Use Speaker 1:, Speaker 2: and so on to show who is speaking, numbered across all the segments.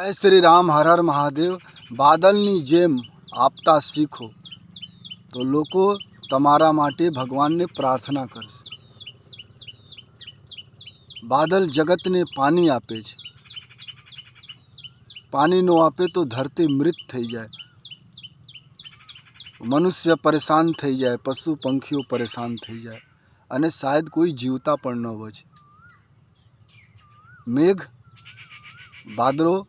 Speaker 1: જય શ્રી રામ, હર હર મહાદેવ. બાદલની જેમ આપતા શીખો. તો લોકો તમારા માટે ભગવાનને પ્રાર્થના કરશે. બાદલ જગતને પાણી આપે છે. પાણી ન આપે તો ધરતી મૃત થઈ જાય. મનુષ્ય પરેશાન થઈ જાય, પશુ પંખીઓ પરેશાન થઈ જાય અને શાયદ કોઈ જીવતા પણ ન બચે મેઘ વાદળો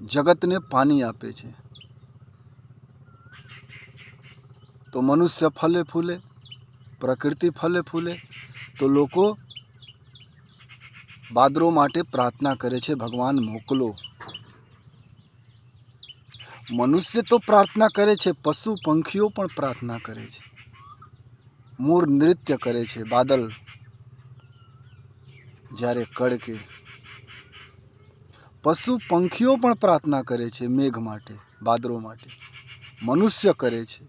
Speaker 1: જગતને પાણી આપે છે. તો મનુષ્ય ફલે ફૂલે, પ્રકૃતિ ફલે ફૂલે, તો લોકો બાદરો માટે પ્રાર્થના કરે છે, ભગવાન મોકલો. મનુષ્ય તો પ્રાર્થના કરે છે, પશુ પંખીઓ પણ પ્રાર્થના કરે છે. મોર નૃત્ય કરે છે, બાદલ જ્યારે કડકે પશુ પંખીઓ પણ પ્રાર્થના કરે છે મેઘ માટે બાદરો માટે. મનુષ્ય કરે છે.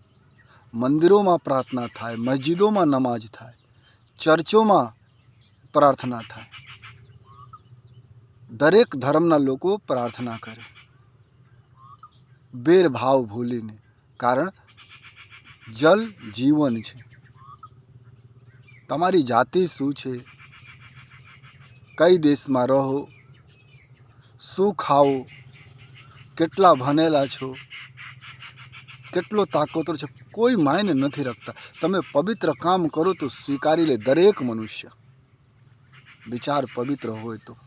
Speaker 1: મંદિરોમાં પ્રાર્થના થાય, મસ્જિદોમાં નમાજ થાય, ચર્ચોમાં પ્રાર્થના થાય. દરેક ધર્મના લોકો પ્રાર્થના કરે. બેરભાવ ભૂલીને, કારણ જલ જીવન છે. તમારી જાતિ શું છે? કઈ દેશમાં રહો? શું ખાઓ કેટલા ભણેલા છો? કેટલો તાકોતર છે? કોઈ માયને નથી રાખતા. તમે પવિત્ર કામ કરો તો સ્વીકારી લે દરેક મનુષ્ય. વિચાર પવિત્ર હોય તો.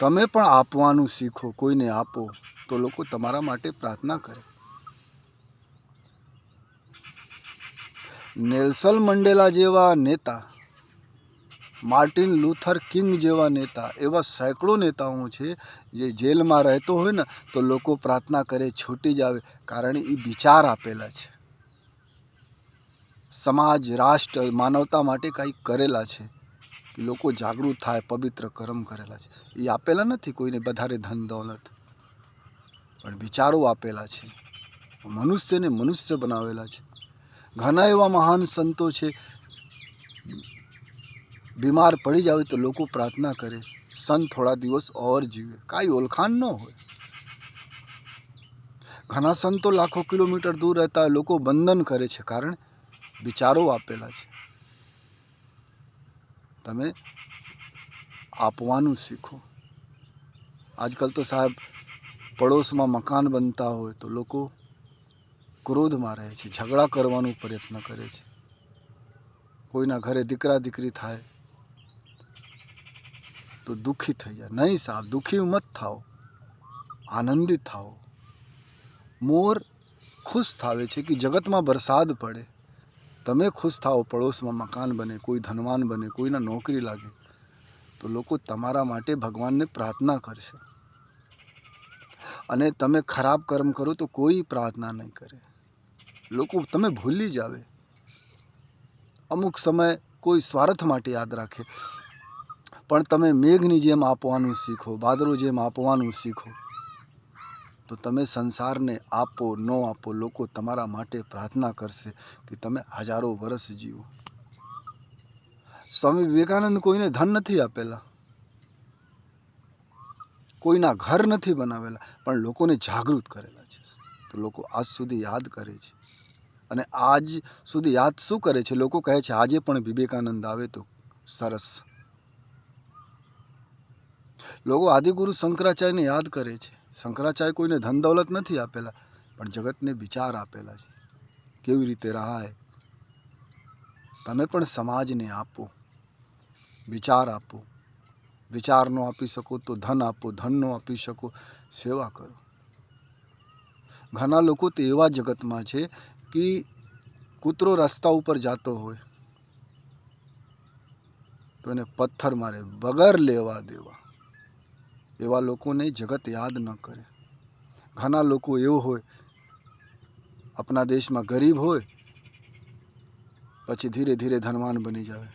Speaker 1: તમે પણ આપવાનું શીખો, કોઈને આપો તો લોકો તમારા માટે પ્રાર્થના કરે. નેલ્સન મંડેલા જેવા નેતા માર્ટિન લુથર કિંગ જેવા નેતા, એવા સેંકડો નેતાઓ છે, જે જેલમાં રહેતો હોય ને, તો લોકો પ્રાર્થના કરે છૂટી જ આવે, કારણ એ વિચાર આપેલા છે. સમાજ, રાષ્ટ્ર, માનવતા માટે કંઈક કરેલા છે લોકો જાગૃત થાય, પવિત્ર કર્મ કરેલા છે. એ આપેલા નથી કોઈને વધારે ધન દોલત. પણ વિચારો આપેલા છે. મનુષ્યને મનુષ્ય બનાવેલા છે. ઘણા એવા મહાન સંતો છે બીમાર પડી જાવ તો લોકો પ્રાર્થના કરે સન થોડા દિવસ ઓર જીવે. કાંઈ ઓળખાણ ન હોય. ઘણા સંતો લાખો કિલોમીટર દૂર રહેતા લોકો બંધન કરે છે કારણ વિચારો આપેલા છે. તમે આપવાનું શીખો. આજકાલ તો સાહેબ પડોશમાં મકાન બનતા હોય તો લોકો ક્રોધમાં રહે છે, ઝઘડા કરવાનો પ્રયત્ન કરે છે. કોઈના ઘરે દીકરા દીકરી થાય તો દુઃખી થઈ જાય. નહીં સાહેબ, દુઃખી મત થાઓ. આનંદિત થાઓ. મોર ખુશ થાવે છે કે જગતમાં વરસાદ પડે. તમે ખુશ થાઓ, પડોશમાં મકાન બને, કોઈ ધનવાન બને, કોઈના નોકરી લાગે, તો લોકો તમારા માટે ભગવાનને પ્રાર્થના કરશે. અને તમે ખરાબ કર્મ કરો તો કોઈ પ્રાર્થના નહીં કરે. લોકો, તમે ભૂલી જાવે. અમુક સમય કોઈ સ્વાર્થ માટે યાદ રાખે. પણ તમે મેઘની જેમ આપવાનું શીખો બાદરો જેમ આપવાનું શીખો, તો તમે સંસારને આપો, ન આપો, લોકો તમારા માટે પ્રાર્થના કરશે કે તમે હજારો વર્ષ જીવો. સ્વામી વિવેકાનંદ કોઈને ધન નથી આપેલા. કોઈના ઘર નથી બનાવેલા, પણ લોકોને જાગૃત કરેલા છે. તો લોકો આજ સુધી યાદ કરે છે. અને આજ સુધી યાદ શું કરે છે? લોકો કહે છે, આજે પણ વિવેકાનંદ આવે તો સરસ. લોકો આદિગુરુ શંકરાચાર્યને યાદ કરે છે. શંકરાચાર્ય કોઈને ધન દૌલત નથી આપેલા, પણ જગતને વિચાર આપેલા છે. કેવી રીતે રહાય તમે પણ સમાજને આપો, વિચાર આપો. વિચાર નો આપી શકો તો ધન આપો, ધન નો આપી શકો, સેવા કરો. ઘણા લોકો તો એવા જગતમાં છે કે કૂતરો રસ્તા ઉપર જતો હોય, તો એને પથ્થર મારે વગર લેવા દેવા. એવા લોકોને જગત યાદ ન કરે. ઘણા લોકો એવો હોય, આપણા દેશમાં ગરીબ હોય, પછી ધીરે ધીરે ધનવાન બની જાવે.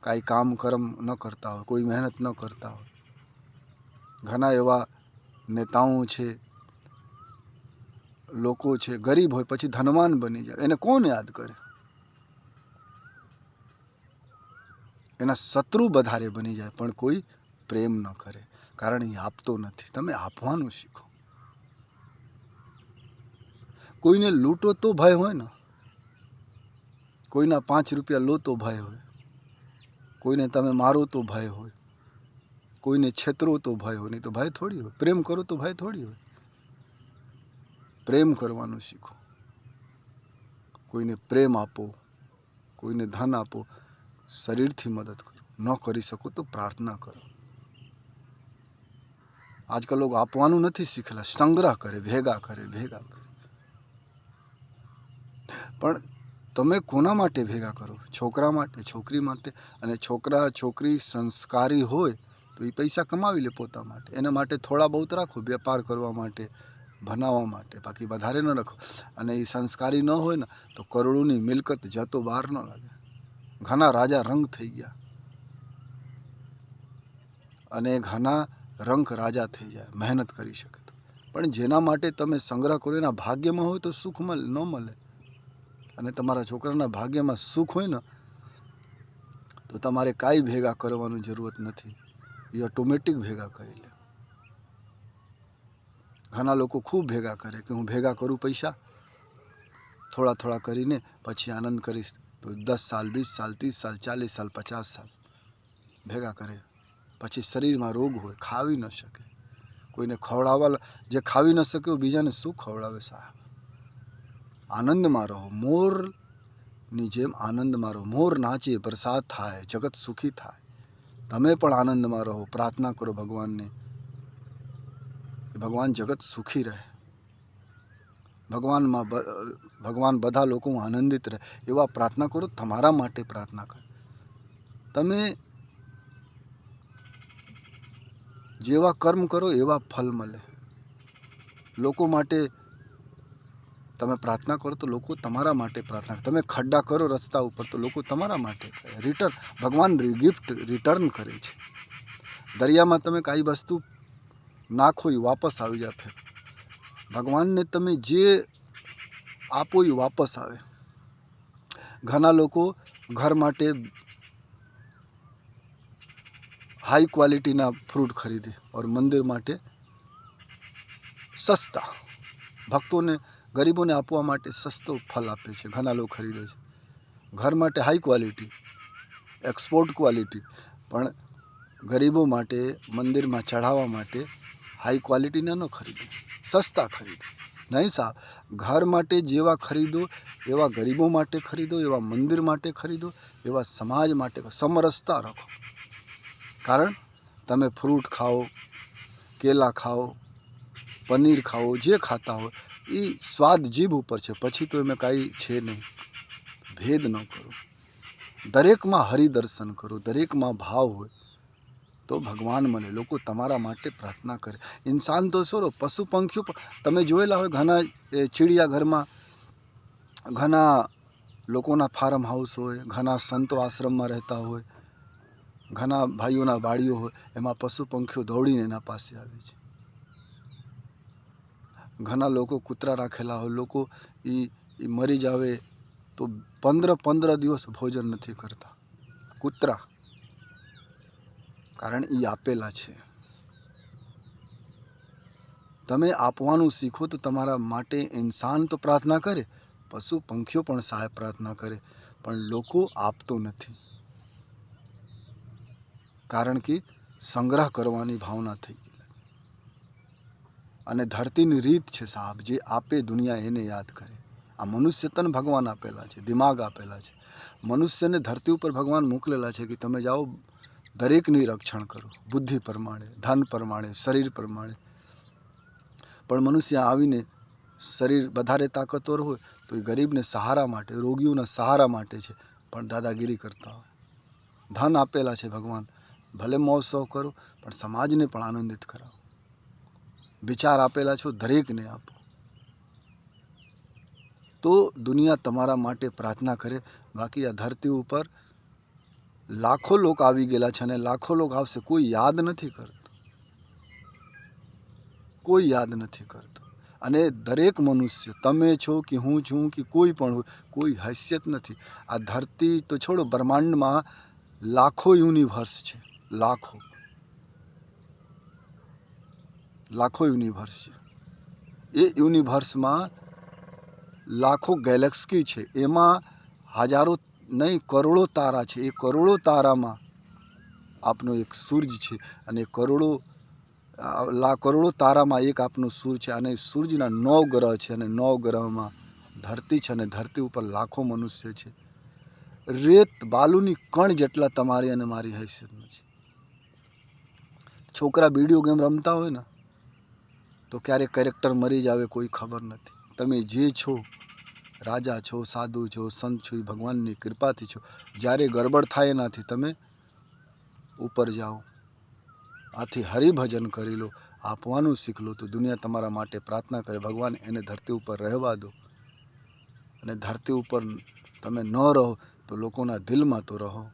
Speaker 1: કાંઈ કામ કર્મ ન કરતા હોય, કોઈ મહેનત ન કરતા હોય. ઘણા એવા નેતાઓ છે, લોકો છે, ગરીબ હોય, પછી ધનવાન બની જાય. એને કોણ યાદ કરે? એના શત્રુ વધારે બની જાય, પણ કોઈ પ્રેમ ન કરે, કારણ એ આપતો નથી. તમે આપવાનું શીખો. કોઈને લૂંટો તો ભય હોય ને? કોઈના પાંચ રૂપિયા લો તો ભય હોય. કોઈને તમે મારો તો ભય હોય. કોઈને છેતરો તો ભય હોય. નહીં તો ભય થોડી હોય. પ્રેમ કરો તો ભય થોડી હોય. પ્રેમ કરવાનું શીખો. કોઈને પ્રેમ આપો, કોઈને ધન આપો, શરીરથી મદદ કરો. ન કરી શકો તો પ્રાર્થના કરો. આજકાલ લોકો આપવાનું નથી શીખેલા. સંગ્રહ કરે, ભેગા કરે ભેગા કરે. પણ તમે કોના માટે ભેગા કરો? છોકરા માટે, છોકરી માટે? અને છોકરા, છોકરી સંસ્કારી હોય તો એ પૈસા કમાવી લે પોતા માટે. એના માટે થોડા બહુત રાખો વેપાર કરવા માટે, ભણાવવા માટે. બાકી વધારે ન રાખો. અને એ સંસ્કારી ન હોય ને તો કરોડોની મિલકત જતો બહાર ન લાગે. ઘણા રાજા રંગ થઈ ગયા. અને ઘણા રંક રાજા થઈ જાય, મહેનત કરી શકે તો. પણ જેના માટે તમે સંગ્રહ કરો એના ભાગ્યમાં હોય તો સુખ મળે ન મળે અને તમારા છોકરાના ભાગ્યમાં સુખ હોય ને, તો તમારે કાંઈ ભેગા કરવાની જરૂરત નથી. એ ઓટોમેટિક ભેગા કરી લે. ઘણા લોકો ખૂબ ભેગા કરે કે હું ભેગા કરું પૈસા, થોડા થોડા કરીને પછી આનંદ કરીશ. તો દસ સાલ, વીસ સાલ, ત્રીસ સાલ, ચાલીસ સાલ, પચાસ સાલ ભેગા કરે. પછી શરીરમાં રોગ હોય, ખાવી ન શકે. કોઈને ખવડાવવા જે ખાવી ન શક્યો બીજાને શું ખવડાવે સાહેબ? આનંદમાં રહો, મોરની જેમ આનંદમાં રહો. મોર નાચે વરસાદ થાય, જગત સુખી થાય. તમે પણ આનંદમાં રહો, પ્રાર્થના કરો ભગવાનને. ભગવાન જગત સુખી રહે. ભગવાનમાં ભગવાન બધા લોકો આનંદિત રહે. એવા પ્રાર્થના કરો, તમારા માટે પ્રાર્થના કરો. તમે જેવા કર્મ કરો, એવા ફલ મળે. લોકો માટે તમે પ્રાર્થના કરો તો લોકો તમારા માટે પ્રાર્થના તમે ખડ્ડા કરો રસ્તા ઉપર તો લોકો તમારા માટે કરે. રિટર્ન ભગવાન ગિફ્ટ રિટર્ન કરે છે. દરિયામાં તમે કાંઈ વસ્તુ નાખો એ વાપસ આવી જાય ફેર. ભગવાનને તમે જે આપો એ વાપસ આવે. ઘણા લોકો ઘર માટે હાઈ ક્વોલિટીના ફ્રૂટ ખરીદે ઓર મંદિર માટે સસ્તા. ભક્તોને, ગરીબોને આપવા માટે સસ્તો ફલ આપે છે, ઘણા લોકો ખરીદે છે. ઘર માટે હાઈ ક્વોલિટી, એક્સપોર્ટ ક્વોલિટી, પણ ગરીબો માટે, મંદિરમાં ચઢાવવા માટે હાઈ ક્વોલિટીના ન ખરીદે. સસ્તા ખરીદે. નહીં સાહેબ ઘર માટે જેવા ખરીદો, એવા ગરીબો માટે ખરીદો, એવા મંદિર માટે ખરીદો, એવા સમાજ માટે સમરસતા રાખો. કારણ તમે ફ્રૂટ ખાઓ, કેલા ખાઓ, પનીર ખાઓ, જે ખાતા હો એ સ્વાદ જીભ ઉપર છે. પછી તો એમાં કાંઈ છે નહીં. ભેદ ન કરો. દરેકમાં હરિદર્શન કરો. દરેકમાં ભાવ હોય તો ભગવાન મળે. લોકો તમારા માટે પ્રાર્થના કરે. ઇન્સાન તો છોડો, પશુ પંખીઓ તમે જોયેલા હોય ઘણા, એ ચિડિયાઘરમાં ઘણા લોકોના ફાર્મ હાઉસ હોય, ઘણા સંતો આશ્રમમાં રહેતા હોય ઘણા ભાઈઓના વાડીઓ હોય, એમાં પશુ પંખીઓ દોડીને એના પાસે આવે છે. ઘણા લોકો કૂતરા રાખેલા હોય, લોકો એ મરી જાવે તો પંદર પંદર દિવસ ભોજન નથી કરતા. કૂતરા. કારણ એ આપેલા છે. તમે આપવાનું શીખો તો તમારા માટે ઇન્સાન તો પ્રાર્થના કરે, પશુ પંખીઓ પણ સાહેબ પ્રાર્થના કરે, પણ લોકો આપતો નથી. કારણ કે સંગ્રહ કરવાની ભાવના થઈ ગઈ અને ધરતીની રીત છે સાહેબ, જે આપે દુનિયા એને યાદ કરે. આ મનુષ્ય ભગવાન આપેલા છે, દિમાગ આપેલા છે. મનુષ્યને ધરતી ઉપર ભગવાન મોકલેલા છે કે તમે જાઓ, દરેકની રક્ષણ કરો, બુદ્ધિ પ્રમાણે, ધન પ્રમાણે, શરીર પ્રમાણે. પણ મનુષ્ય આવીને શરીર વધારે તાકતવર હોય, તો એ ગરીબને સહારા માટે, રોગીઓના સહારા માટે છે. પણ દાદાગીરી કરતા હોય. ધન આપેલા છે ભગવાન ભલે મહોત્સવ કરો, પણ સમાજને પણ આનંદિત કરાવો. વિચાર આપેલા છો, દરેકને આપો. તો દુનિયા તમારા માટે પ્રાર્થના કરે, બાકી આ ધરતી ઉપર લાખો લોકો આવી ગયેલા છે અને લાખો લોકો આવશે. કોઈ યાદ નથી કરતો. કોઈ યાદ નથી કરતો. અને દરેક મનુષ્ય, તમે છો કે હું છું કે કોઈ પણ હોય, કોઈ હૈસિયત નથી. આ ધરતી તો છોડો, બ્રહ્માંડમાં લાખો યુનિવર્સ છે. લાખો. લાખો યુનિવર્સ છે. એ યુનિવર્સમાં લાખો ગેલેક્સી છે. એમાં હજારો નહીં, કરોડો તારા છે. એ કરોડો તારામાં આપનો એક સૂરજ છે અને કરોડો, લા, કરોડો તારામાં એક આપનું સૂર્ય છે અને સૂર્યના નવ ગ્રહ છે અને નવ ગ્રહમાં ધરતી છે અને ધરતી ઉપર લાખો મનુષ્ય છે. રેત બાલુની કણ જેટલા તમારી અને મારી હૈસિયતમાં નથી છોકરા વીડિયો ગેમ રમતા હોય ને, તો ક્યારેક કેરેક્ટર મરી જાવે કોઈ ખબર નથી. તમે જે છો, રાજા છો, સાધુ છો, સંત છો, એ ભગવાનની કૃપાથી છો, જ્યારે ગરબડ થાય એનાથી તમે ઉપર જાઓ. આથી હરિભજન કરી લો, આપવાનું શીખ લો, તો દુનિયા તમારા માટે પ્રાર્થના કરે, ભગવાન એને ધરતી ઉપર રહેવા દો. અને ધરતી ઉપર તમે ન રહો, તો લોકોના દિલમાં તો રહો.